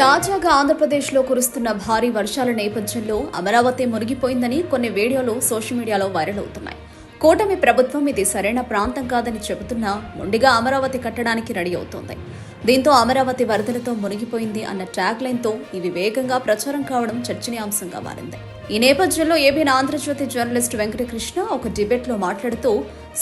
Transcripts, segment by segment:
తాజాగా ఆంధ్రప్రదేశ్లో కురుస్తున్న భారీ వర్షాల నేపథ్యంలో అమరావతి మునిగిపోయిందని కొన్ని వీడియోలు సోషల్ మీడియాలో వైరల్ అవుతున్నాయి. కూటమి ప్రభుత్వం ఇది సరైన ప్రాంతం కాదని చెబుతున్నా మొండిగా అమరావతి కట్టడానికి రెడీ అవుతోంది. దీంతో అమరావతి వరదలతో మునిగిపోయింది అన్న ట్యాగ్ లైన్తో ఇవి వేగంగా ప్రచారం కావడం చర్చనీయాంశంగా మారింది. ఈ నేపథ్యంలో ఏబీఎన్ ఆంధ్రజ్యోతి జర్నలిస్ట్ వెంకటకృష్ణ ఒక డిబేట్లో మాట్లాడుతూ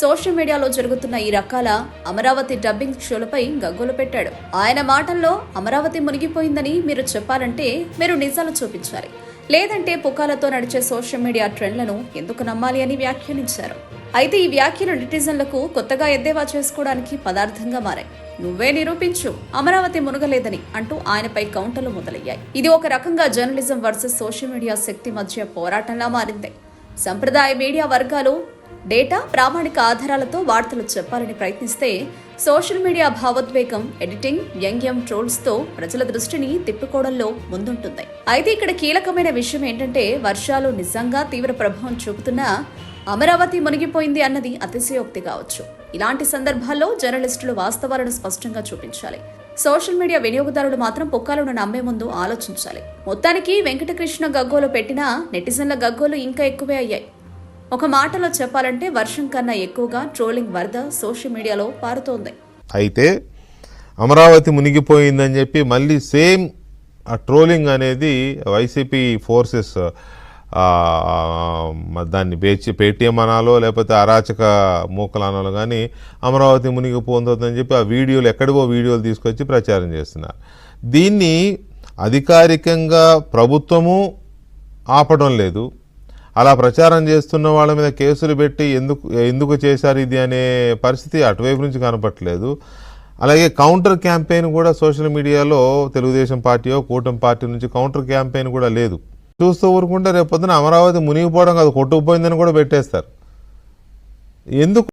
సోషల్ మీడియాలో జరుగుతున్న ఈ రకాల అమరావతి డబ్బింగ్ షోలపై గగ్గోలు పెట్టాడు. ఆయన మాటల్లో అమరావతి మునిగిపోయిందని మీరు చెప్పాలంటే మీరు నిజాలు చూపించాలి. లేదంటే పుకాలతో నడిచే సోషల్ మీడియా ట్రెండ్లను ఎందుకు నమ్మాలి అని వ్యాఖ్యానించారు. అయితే ఈ వ్యాఖ్యలు నెటిజన్లకు కొత్తగా ఎద్దేవా చేసుకోవడానికి పదార్థంగా మారాయి. నువ్వే నిరూపించు. అమరావతి మునగలేదని అంటూ ఆయనపై కౌంటర్లు మొదలయ్యాయి. ఇది ఒక రకంగా జర్నలిజం వర్సెస్ సోషల్ మీడియా శక్తి మధ్య పోరాటంలా మారింది. సంప్రదాయ మీడియా వర్గాలు డేటా ప్రామాణిక ఆధారాలతో వార్తలు చెప్పాలని ప్రయత్నిస్తే సోషల్ మీడియా భావోద్వేగం ఎడిటింగ్ వ్యంగ్యం ట్రోల్స్తో ప్రజల దృష్టిని తిప్పుకోవడంలో ముందుంటుంది. అయితే ఇక్కడ కీలకమైన విషయం ఏంటంటే వర్షాలు నిజంగా తీవ్ర ప్రభావం చూపుతున్నా అమరావతి మునిగిపోయింది అన్నది అతిశయోక్తి కావచ్చు. ఇలాంటి సందర్భాల్లో జర్నలిస్టులు వాస్తవాలను స్పష్టంగా చూపించాలి. సోషల్ మీడియా వినియోగదారులు మాత్రం పుక్కాలను నమ్మే ముందు ఆలోచించాలి. మొత్తానికి వెంకటకృష్ణ గగ్గోలు పెట్టినా నెటిజన్ల గగ్గోలు ఇంకా ఎక్కువే అయ్యాయి. ఒక మాటలో చెప్పాలంటే వర్షం కన్నా ఎక్కువగా ట్రోలింగ్ వరద సోషల్ మీడియాలో పారుతోంది. అయితే అమరావతి మునిగిపోయిందని చెప్పి మళ్ళీ సేమ్ ఆ ట్రోలింగ్ అనేది వైసీపీ ఫోర్సెస్ దాన్ని పేచి పేటీఎం అనాలో లేకపోతే అరాచక మూకలు అనాలో కానీ అమరావతి మునిగిపోతుందని చెప్పి ఆ వీడియోలు ఎక్కడికో వీడియోలు తీసుకొచ్చి ప్రచారం చేస్తున్నారు. దీన్ని అధికారికంగా ప్రభుత్వము ఆపడం లేదు. అలా ప్రచారం చేస్తున్న వాళ్ళ మీద కేసులు పెట్టి ఎందుకు ఎందుకు చేశారు ఇది అనే పరిస్థితి అటువైపు నుంచి కనపట్లేదు అలాగే కౌంటర్ క్యాంపెయిన్ కూడా సోషల్ మీడియాలో తెలుగుదేశం పార్టీయో కూటమి పార్టీ నుంచి కౌంటర్ క్యాంపెయిన్ కూడా లేదు. చూస్తూ ఊరుకుంటే రేపు పొద్దున అమరావతి మునిగిపోవడం కాదు కొట్టుకుపోయిందని కూడా పెట్టేస్తారు. ఎందుకు